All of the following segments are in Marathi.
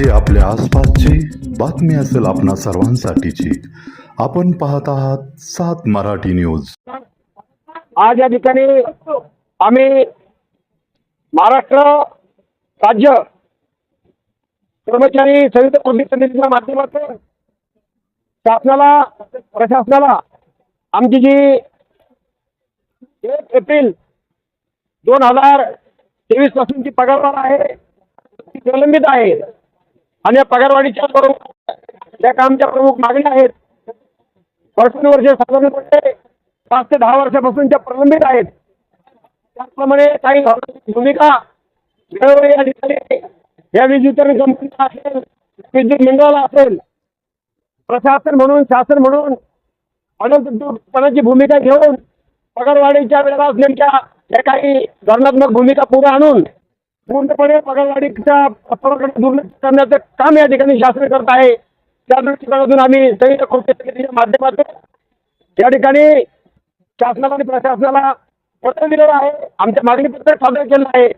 जी आपल्या आसपासची बातमी असेल आपणा सर्वांसाठीची. आपण पाहत आहात सात मराठी न्यूज. आज या ठिकाणी आम्ही महाराष्ट्र राज्य कर्मचारी संयुक्त कृती समितीच्या माध्यमातून शासनाला प्रशासनाला आमची जी एक एप्रिल दोन हजार तेवीस पासूनची पगारवाढ आहे ती प्रलंबित आहे. आणि या पगारवाढीच्या बरोबर त्या कामच्या प्रमुख मागण्या आहेत वर्षानुवर्ष साधारणपणे म्हणजे पाच ते दहा वर्षापासूनच्या प्रलंबित आहेत. त्याचप्रमाणे काही भूमिका वेळोवेळी या ठिकाणी या वीज वितरण कंपनीला असेल विद्युत मंडळाला असेल प्रशासन म्हणून शासन म्हणून अनंतपणाची भूमिका घेऊन पगारवाढीच्या वेळेला नेमक्या या काही धोरणात्मक भूमिका पुढे आणून पूर्णपणे पगारवाढीच्या प्रश्नाकडे दुर्लक्ष करण्याचं काम या ठिकाणी शासन करत आहे. त्या दृष्टिकोनातून आम्ही संयुक्त कृती समितीच्या माध्यमातून या ठिकाणी शासनाला आणि प्रशासनाला पत्र दिलेलं आहे. आमच्या मागणी पत्र सादर केलं आहे.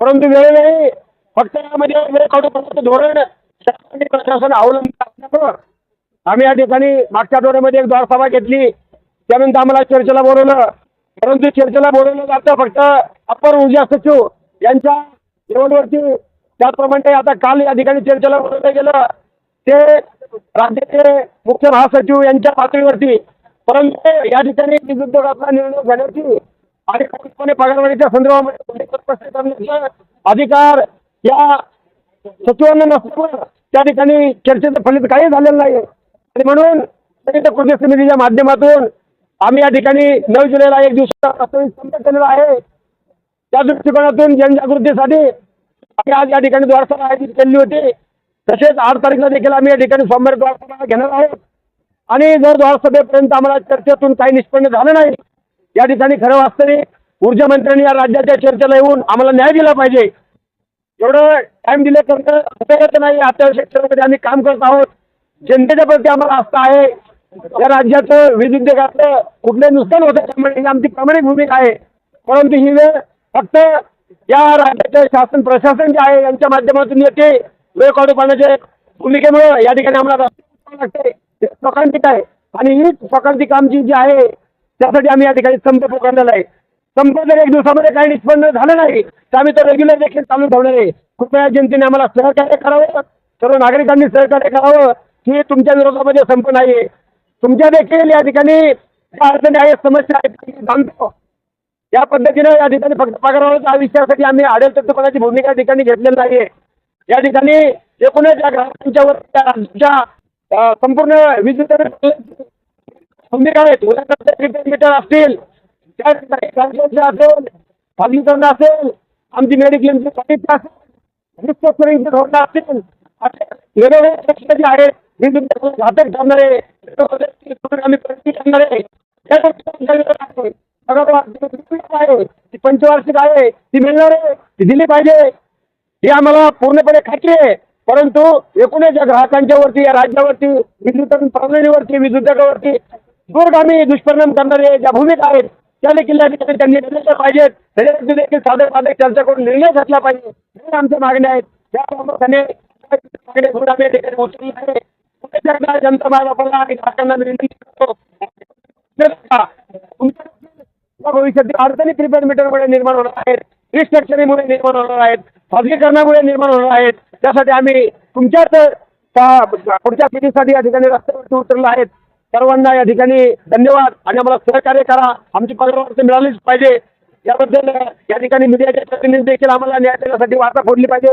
परंतु वेळोवेळी फक्त यामध्ये वेळ काढूपणाचं धोरण शासन आणि प्रशासन अवलंबित असल्यामुळं आम्ही या ठिकाणी मागच्या आठवड्यामध्ये एक द्वारसभा घेतली. त्यानंतर आम्हाला चर्चेला बोलवलं. परंतु चर्चेला बोलवलं जातं फक्त अप्पर ऊर्जा सचिव यांच्या लेवलवरती त्याचप्रमाणे आता काल या ठिकाणी चर्चेला बोलवलं गेलं. ते राज्याचे मुख्य महासचिव यांच्या पातळीवरती परंतु या ठिकाणी वीज उद्योगातला निर्णय घेण्याची आणि पूर्णपणे पगारवाढीच्या संदर्भामध्ये स्पष्ट करण्याचा अधिकार या सचिवांना नसल्यामुळं त्या ठिकाणी चर्चेचं फलित काही झालेलं नाही. आणि म्हणून कृती समितीच्या माध्यमातून आम्ही या ठिकाणी नऊ जुलैला एक दिवसाचा वास्तविक संप केलेला आहे. त्या दृष्टिकोनातून जनजागृतीसाठी आम्ही आज या ठिकाणी द्वारसभा आयोजित केली होती. तसेच आठ तारखेला देखील आम्ही या ठिकाणी सोमवारी द्वारसभा घेणार आहोत. आणि जर द्वारसभेपर्यंत आम्हाला चर्चेतून काही निष्पन्न झालं नाही या ठिकाणी खरं वास्तविक ऊर्जा मंत्र्यांनी या राज्याच्या चर्चेला येऊन आम्हाला न्याय दिला पाहिजे. एवढं टाइम दिले करणं उपयोगाचं नाही अत्यावश्यक क्षेत्रामध्ये आम्ही काम करत आहोत. जनतेच्या प्रती आम्हाला आस्था आहे. या राज्याचं वीज उद्योगातलं कुठलंही नुकसान होतं त्यामुळे ही आमची प्रामाणिक भूमिका आहे. परंतु ही वेळ फक्त या राज्याचे शासन प्रशासन जे आहे यांच्या माध्यमातून येते. वेळ काढू पाण्याचे भूमिकेमुळे या ठिकाणी आम्हाला लागते. स्वकांतिक आहे. आणि ही स्वकांतिक आमची जी आहे त्यासाठी आम्ही या ठिकाणी संप पुकारलेला आहे. संप जर एक दिवसामध्ये काही निष्पन्न झालं नाही तर आम्ही तर रेग्युलर देखील चालू ठेवणार आहे. कृपया जनतेने आम्हाला सहकार्य करावं. सर्व नागरिकांनी सहकार्य करावं की तुमच्या विरोधामध्ये संप नाही आहे तुमच्या देखील या ठिकाणी अडचणी आहेत समस्या आहेत जाणतो. या पद्धतीनं या ठिकाणी फक्त पगाराच्या विषयासाठी आम्ही आडेल तत्वपणाची भूमिका या ठिकाणी घेतलेली नाहीये. आहे या ठिकाणी एकूणच या ग्राहकांच्यावर त्या संपूर्ण वीज भूमिका आहेत. मीटर असतील त्या ठिकाणी असेल खाजगीकरण असेल आमची मेडिक्लेमची पॉलिसी असेल रिस्ट्रक्चरिंगचे धोरणं असतील असे जे आहेत वीज घातक ठरणारे आम्ही करणारे या आहे. ती पंचवार्षिक आहे. ती मिळणार आहे. ती दिली पाहिजे. ही आम्हाला पूर्णपणे खात्री आहे. परंतु एकूणच या ग्राहकांच्या वरती या राज्यावरती विद्युत प्रणालीवरती वीज उद्योगावरती दूरगामी दुष्परिणाम करणारे ज्या भूमिका आहेत त्या देखील त्यांनी निर्णय पाहिजेत. त्याच्यासाठी देखील साधे साधे चर्चा करून निर्णय घेतला पाहिजे. हे आमच्या मागण्या आहेत. त्या प्रामुख्याने मागण्या जनता ग्राहकांना विनंती करतो तुमच्या भविष्यातील अडचणी प्रीपेड मीटरमुळे निर्माण होणार आहेत रिस्ट्रक्चरिंगमुळे निर्माण होणार आहेत खाजगीकरणामुळे निर्माण होणार आहेत. त्यासाठी आम्ही तुमच्याच पुढच्या पिढीसाठी या ठिकाणी रस्त्यावरती उतरलो आहेत. सर्वांना या ठिकाणी धन्यवाद आणि आम्हाला सहकार्य करा. आमची पगारवाढ मिळालीच पाहिजे. याबद्दल या ठिकाणी मीडियाच्या प्रतिनिधी देखील आम्हाला न्याय देण्यासाठी वार्ता फोडली पाहिजे.